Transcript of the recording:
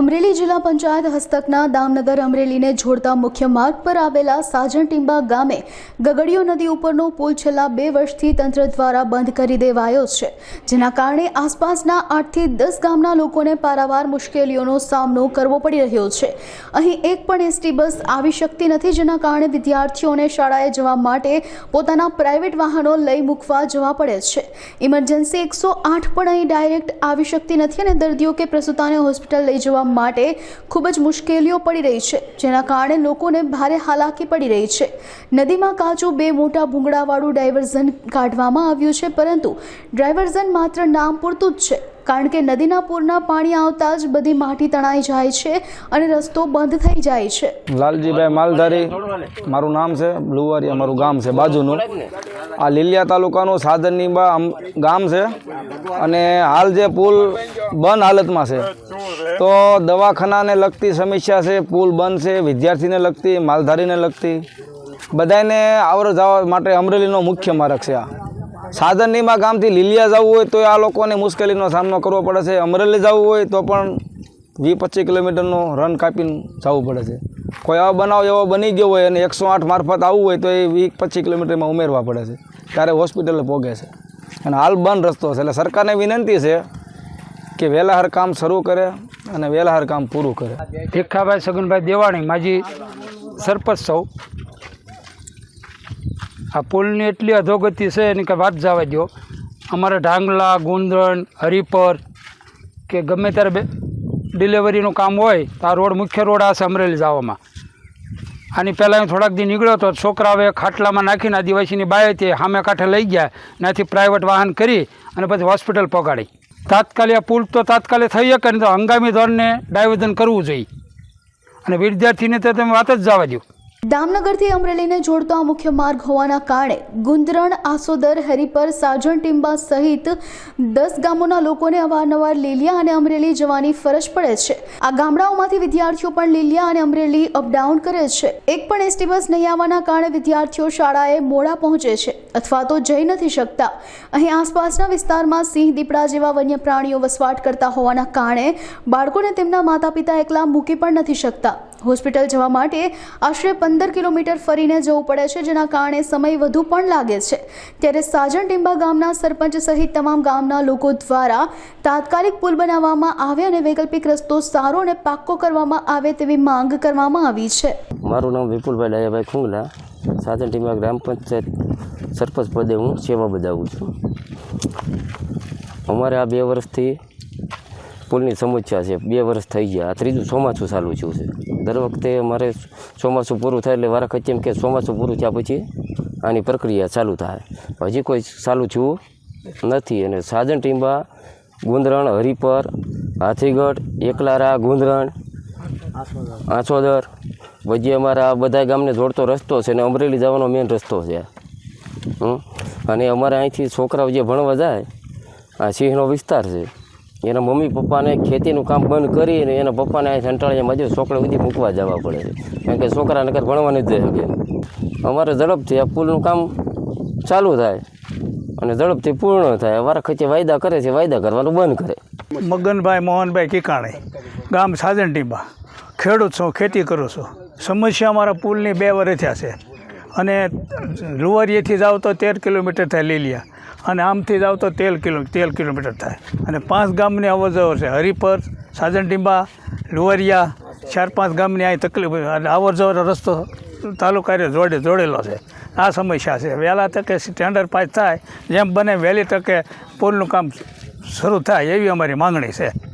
અમરેલી જિલ્લા પંચાયત હસ્તકના દામનગર અમરેલીને જોડતા મુખ્ય માર્ગ પર આવેલા સાજણ ટીંબા ગામે ગગડીયો નદી ઉપરનો પુલ છેલ્લા બે વર્ષથી તંત્ર દ્વારા બંધ કરી દેવાયો છે, જેના કારણે આસપાસના આઠથી દસ ગામના લોકોને પારાવાર મુશ્કેલીઓનો સામનો કરવો પડી રહ્યો છે. અહીં એક પણ એસટી બસ આવી શકતી નથી, જેના કારણે વિદ્યાર્થીઓને શાળાએ જવા માટે પોતાના પ્રાઇવેટ વાહનો લઈ મૂકવા જવા પડે છે. ઇમરજન્સી એકસો આઠ પણ અહીં ડાયરેક્ટ આવી શકતી નથી અને દર્દીઓ કે પ્રસૂતાને હોસ્પિટલ લઈ જવા માટે ખૂબ જ મુશ્કેલીઓ પડી રહી છે, જેના કારણે લોકોને ભારે હાલાકી પડી રહી છે. નદીમાં કાચું બે મોટા ભૂંગળાવાળું ડાયવર્ઝન કાઢવામાં આવ્યું છે, પરંતુ ડાયવર્ઝન માત્ર નામ પૂરતું જ છે, કારણ કે નદીના પૂરના પાણી આવતા જ બધી માટી તણાઈ જાય છે અને રસ્તો બંધ થઈ જાય છે. લાલજીભાઈ માલધારી, મારું નામ છે લુવારી અમારું ગામ છે, બાજુનું. આ લીલિયા તાલુકાનું સાધનની ગામ છે અને હાલ જે પુલ બંધ હાલતમાં છે. તો દવાખાનાને લગતી સમસ્યા છે, પુલ બંધ છે, વિદ્યાર્થીને લગતી, માલધારીને લગતી. બધાને આવર જવા માટે અમરેલીનો મુખ્ય માર્ગ છે આ. સાધનનીમાં ગામથી લીલિયા જવું હોય તો આ લોકોને મુશ્કેલીનો સામનો કરવો પડે છે. અમરેલી જવું હોય તો પણ વીસ પચીસ કિલોમીટરનો રન કાપીને જવું પડે છે. કોઈ આવો બનાવ એવો બની ગયો હોય અને એકસો આઠ મારફત આવવું હોય તો એ વીસ પચીસ કિલોમીટરમાં ઉમેરવા પડે છે. ત્યારે હોસ્પિટલે પહોંચે છે. અને હાલ બંધ રસ્તો છે. એટલે સરકારને વિનંતી છે કે વહેલાહર કામ શરૂ કરે. અને વેલાહાર કામ પૂરું કરે. ભીખાભાઈ સગનભાઈ દેવાણી, માજી સરપંચ સૌ. આ પુલની એટલી અધોગતિ છે, એની કે વાત જવા દો અમારે ઢાંગલા ગુંદણ હરિપર, કે ગમે ત્યારે બે ડિલિવરીનું કામ હોય, તો આ રોડ મુખ્ય રોડ આ છે અમરેલી જવામાં. આની પહેલાં હું થોડાક દી નીકળ્યો તો છોકરાઓએ ખાટલામાં નાખીને આદિવાસીની બાય હતી સામે કાંઠે લઈ ગયા, ત્યાંથી પ્રાઇવેટ વાહન કરી અને પછી હોસ્પિટલ પહોંચાડી. તાત્કાલિક આ પુલ તો તાત્કાલિક થઈ શકે ને તો હંગામી ધોરણે ડાયવર્ઝન કરવું જોઈએ. અને વિદ્યાર્થીને તો તમે વાત જ જવા દો દામનગરથી અમરેલીને જોડતો આ મુખ્ય માર્ગ હોવાના કારણે ગુંદરણ, આસોદર, હરિપર, સાજણ, ટીંબા સહિત દસ ગામોના લોકોને અવારનવાર લીલિયા અને અમરેલી જવાની ફરજ પડે છે. આ ગામડાઓમાંથી વિદ્યાર્થીઓ પણ લીલિયા અને અમરેલી અપડાઉન કરે છે. એક પણ એસટી બસ નહીં આવવાના કારણે વિદ્યાર્થીઓ શાળાએ મોડા પહોંચે છે અથવા તો જઈ નથી શકતા. અહીં આસપાસના વિસ્તારમાં સિંહ, દીપડા જેવા વન્ય પ્રાણીઓ વસવાટ કરતા હોવાના કારણે બાળકોને તેમના માતા પિતા એકલા મૂકી પણ નથી શકતા. હોસ્પિટલ જવા માટે આશરે પંદર કિલોમીટર ફરીને જવું પડે છે, જેના કારણે સમય વધુ પણ લાગે છે. ત્યારે સાજણ ટીંબા ગામના સરપંચ સહિત તમામ ગામના લોકો દ્વારા તાત્કાલિક પુલ બનાવવામાં આવે અને વૈકલ્પિક રસ્તો સારો અને પાક્કો કરવામાં આવે તેવી માંગ કરવામાં આવી છે. મારું નામ વિપુલભાઈ ડાયાભાઈ ખુંગલા સાજણ ટીંબા ગ્રામ પંચાયત સરપંચ પદે હું સેવા બજાવું છું. અમારે આ બે વર્ષથી પુલની સમસ્યા છે. બે વર્ષ થઈ ગયા. આ ત્રીજું ચોમાસું ચાલુ થયું છે. દર વખતે અમારે ચોમાસું પૂરું થાય એટલે વારા ખચ્ચી એમ કે ચોમાસું પૂરું થયા પછી આની પ્રક્રિયા ચાલુ થાય. હજી કોઈ ચાલુ થયું નથી અને સાજન ટીંબા, ગુંદરણ, હરિપર, હાથીગઢ, એકલારા, ગુંદરણ આંચોદર પછી અમારા બધા ગામને જોડતો રસ્તો છે અને અમરેલી જવાનો મેઇન રસ્તો છે. હં અને અમારે અહીંથી છોકરાઓ જે ભણવા જાય, આ સિંહનો વિસ્તાર છે. એના મમ્મી પપ્પાને ખેતીનું કામ બંધ કરીને એના પપ્પાને અહીં સંટાળીએ મજૂર છોકરા સુધી મૂકવા જવા પડે છે. કારણ કે છોકરાને નગર ભણવા નથી જઈ શકે અમારે ઝડપથી આ પુલનું કામ ચાલુ થાય અને ઝડપથી પૂર્ણ થાય. વારા ખર્ચે વાયદા કરે છે વાયદા કરવાનું બંધ કરે. મગનભાઈ, મોહનભાઈ કિકાણી, ગામ સાધન ટીંબા ખેડૂત છું, ખેતી કરું છું. સમસ્યા અમારા પુલની બે વર્ષ થયા છે. અને લુવારીએથી જાઓ તો તેર કિલોમીટર થાય લીલિયા. અને આમથી જાઓ તો તેર કિલો તેર કિલોમીટર થાય. અને પાંચ ગામની અવર છે. હરિપર સાજન ટીંબા લુવરિયા, ચાર પાંચ ગામની અહીં તકલીફ અને અવર જવર રસ્તો તાલુકાને જોડે જોડેલો છે. આ સમસ્યા છે. વહેલા તકે સ્ટેન્ડર્ડ પાસ થાય. જેમ બને વહેલી તકે પુલનું કામ શરૂ થાય એવી અમારી માંગણી છે.